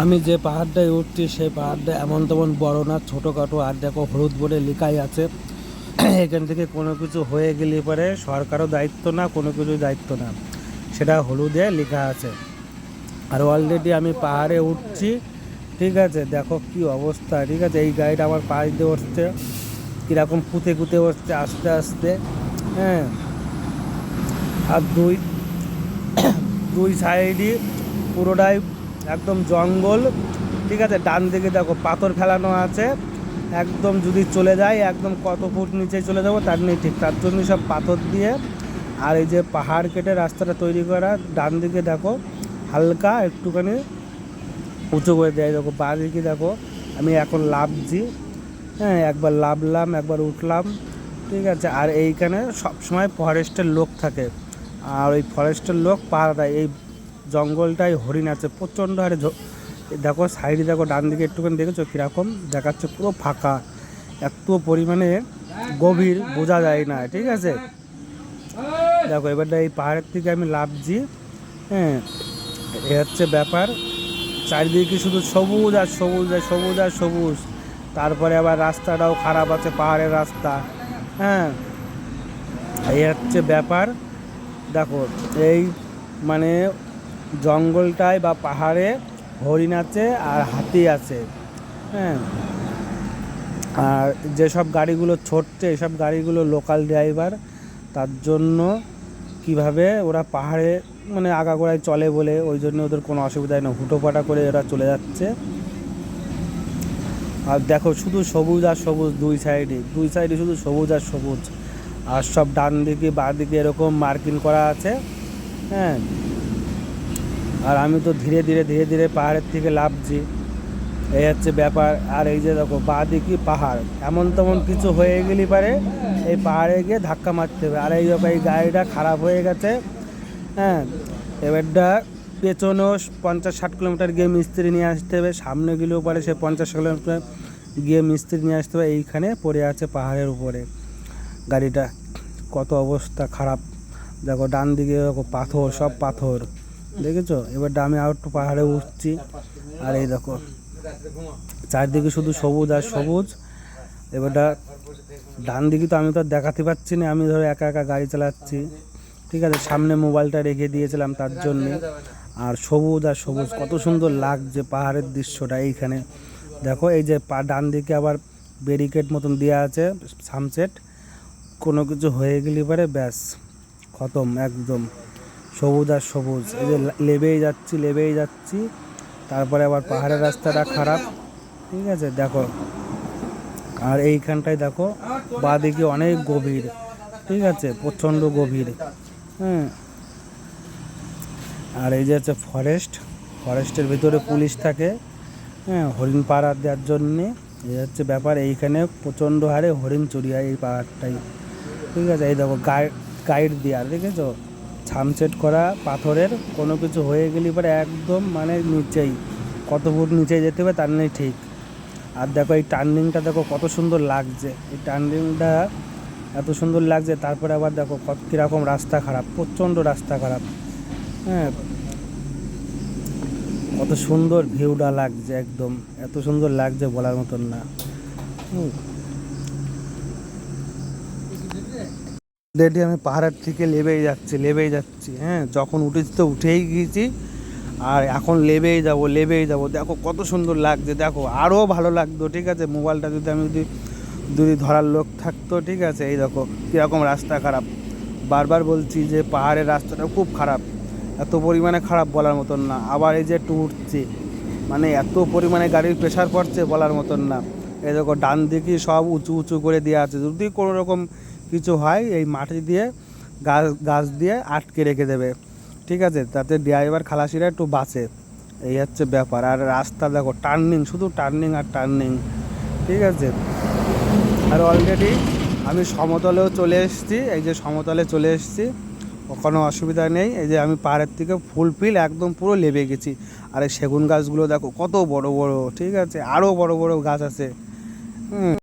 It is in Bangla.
আমি যে পাহাড়টায় উঠছি সেই পাহাড়টা এমন তেমন বড় না, ছোটোখাটো। আর দেখো হলুদ বোর্ডে লেখাই আছে। এখান থেকে কোনো কিছু হয়ে গেলে পরে সরকারও দায়িত্ব না, কোনো কিছু দায়িত্ব না। সেটা হলুদে লেখা আছে। আর অলরেডি আমি পাহাড়ে উঠছি, ঠিক আছে? দেখো কি অবস্থা, ঠিক আছে? এই গাড়িটা আমার পাশ দিয়ে উঠছে। কীরকম কুতে কুতে উঠছে আস্তে আস্তে হ্যাঁ? আর দুই দুই সাইডই পুরোটাই একদম জঙ্গল, ঠিক আছে? ডান দিকে দেখো পাথর ফেলানো আছে। একদম যদি চলে যায় একদম কত ফুট নিচে চলে যাব, তার নেই ঠিক তার জন্য সব পাথর দিয়ে। আর এই যে পাহাড় কেটে রাস্তাটা তৈরি করা, ডান দিকে দেখো হালকা একটুখানি উঁচু করে দেয়। দেখো বাঁ দিকে দেখো, আমি এখন লাভছি হ্যাঁ একবার লাভলাম একবার উঠলাম, ঠিক আছে? আর এইখানে সবসময় ফরেস্টের লোক থাকে। আর ওই ফরেস্টের লোক পাহারা দেয় এই জঙ্গলটায় হরিণ আছে, প্রচণ্ড হারে দেখো সাইডে দেখো ডান দিকে একটুখানি দেখেছ কীরকম? দেখাচ্ছে পুরো ফাঁকা। এত পরিমাণে গভীর, বোঝা যায় না, ঠিক আছে? দেখো, এবারটা এই পাহাড়ের থেকে আমি লাভছি হ্যাঁ? এ হচ্ছে ব্যাপার। চারিদিকে শুধু সবুজ আর সবুজ আর সবুজ আর সবুজ। তারপরে আবার রাস্তাটাও খারাপ আছে, পাহাড়ের রাস্তা হ্যাঁ? এই হচ্ছে ব্যাপার। দেখো, এই মানে জঙ্গলটায় বা পাহাড়ে হরিণ আছে আর হাতি আছে। হ্যাঁ। আর যেসব গাড়িগুলো ছড়ছে এসব গাড়িগুলো লোকাল ড্রাইভার তার জন্য কীভাবে ওরা পাহাড়ে মানে আগাগোড়ায় চলে বলে, ওই জন্য ওদের কোনো অসুবিধা হয় না। হুটোপাটা করে ওরা চলে যাচ্ছে। আর দেখো, শুধু সবুজ আর সবুজ দুই সাইডে দুই সাইডে শুধু সবুজ আর সবুজ। আর সব ডান দিকে, বাঁ দিকে এরকম মার্কিং করা আছে। হ্যাঁ। আর আমি তো ধীরে ধীরে ধীরে ধীরে পাহাড়ের থেকে লাভছি এই হচ্ছে ব্যাপার। আর এই যে দেখো বাঁ দিকে পাহাড়। এমন তেমন কিছু হয়ে গেলে পারে এই পাহাড়ে গিয়ে ধাক্কা মারতে হবে। আর এই দেখো, এই গাড়িটা খারাপ হয়ে গেছে। হ্যাঁ এবারটা পেছনেও পঞ্চাশ ষাট কিলোমিটার গিয়ে মিস্ত্রি নিয়ে আসতে হবে। সামনে গেলেও পারে সে পঞ্চাশ কিলোমিটার গিয়ে মিস্ত্রি নিয়ে আসতে হবে। এইখানে পড়ে আছে পাহাড়ের উপরে। গাড়িটা কত অবস্থা খারাপ। দেখো ডান দিকে দেখো, পাথর, সব পাথর। দেখেছ? এবার আমি আর একটু পাহাড়ে উঠছি। আর এই দেখো, চারদিকে শুধু সবুজ আর সবুজ। এবারটা ডান দিকে তো আমি তো দেখাতে পাচ্ছি না, আমি ধরো একা একা গাড়ি চালাচ্ছি। ঠিক আছে, সামনে মোবাইলটা রেখে দিয়েছিলাম তার জন্যে। আর সবুজ আর সবুজ, কত সুন্দর লাগছে পাহাড়ের দৃশ্যটা এইখানে। দেখো, এই যে পা ডান দিকে আবার ব্যারিকেড মতন দেওয়া আছে সানসেট কোনো কিছু হয়ে গেলে পরে ব্যাস, খতম একদম। সবুজ আর সবুজ। এই যে লেবেই যাচ্ছি লেবেই যাচ্ছি। তারপরে আবার পাহাড়ের রাস্তাটা খারাপ। ঠিক আছে, দেখো। আর এইখানটায় দেখো, বাঁদিকে অনেক গভীর। ঠিক আছে, প্রচণ্ড গভীর। হ্যাঁ আর এই যে হচ্ছে ফরেস্ট ফরেস্টের ভিতরে পুলিশ থাকে। হ্যাঁ হরিণ পাড়া দেওয়ার জন্যে। এই হচ্ছে ব্যাপার। এইখানে প্রচণ্ড হারে হরিণ চুরি হয় এই পাহাড়টাই। ঠিক আছে, এই দেখো গাইড গাইড দেওয়ার। দেখেছ? ছামসেট করা পাথরের কোনো কিছু হয়ে গেলে পরে একদম মানে নিচেই কত ফুট নিচে যেতে হবে তার নেই ঠিক। আর দেখো এই টার্নিংটা দেখো কত সুন্দর লাগছে। এই টার্নিংটা এত সুন্দর লাগছে, তারপরে আবার দেখো কত কীরকম রাস্তা খারাপ, প্রচণ্ড রাস্তা খারাপ। হ্যাঁ কত সুন্দর ভিউটা লাগছে একদম, এত সুন্দর লাগছে বলার মতন না। অলরেডি আমি পাহাড়ের থেকে লেবেই যাচ্ছি লেবেই যাচ্ছি হ্যাঁ? যখন উঠেছি তো উঠেই গিয়েছি, আর এখন লেবেই যাব লেবেই যাব। দেখো কত সুন্দর লাগছে, দেখো আরও ভালো লাগতো, ঠিক আছে? মোবাইলটা যদি আমি যদি যদি ধরার লোক থাকতো, ঠিক আছে? এই দেখো কীরকম রাস্তা খারাপ। বারবার বলছি যে পাহাড়ের রাস্তাটা খুব খারাপ, এত পরিমাণে খারাপ বলার মতন না। আবার এই যে একটু মানে এত পরিমাণে গাড়ির প্রেশার পড়ছে বলার মতন না। এই দেখো ডান দিকে সব উঁচু উঁচু করে দেওয়া আছে। যদি কোনো রকম কিছু হয়, এই মাটি দিয়ে গাছ গাছ দিয়ে আটকে রেখে দেবে। ঠিক আছে? তাতে ড্রাইভার খালাসিরা একটু বাঁচে। এই হচ্ছে ব্যাপার। আর রাস্তা দেখো টার্নিং শুধু টার্নিং আর টার্নিং ঠিক আছে? আর অলরেডি আমি সমতলেও চলে এসেছি। এই যে সমতলে চলে এসেছি। কোনো অসুবিধা নেই। এই যে আমি পাহাড়ের থেকে ফুল ফিল একদম পুরো লেবে গেছি। আর এই সেগুন গাছগুলো দেখো, কত বড় বড়। ঠিক আছে? আরও বড় বড় গাছ আছে। হুম।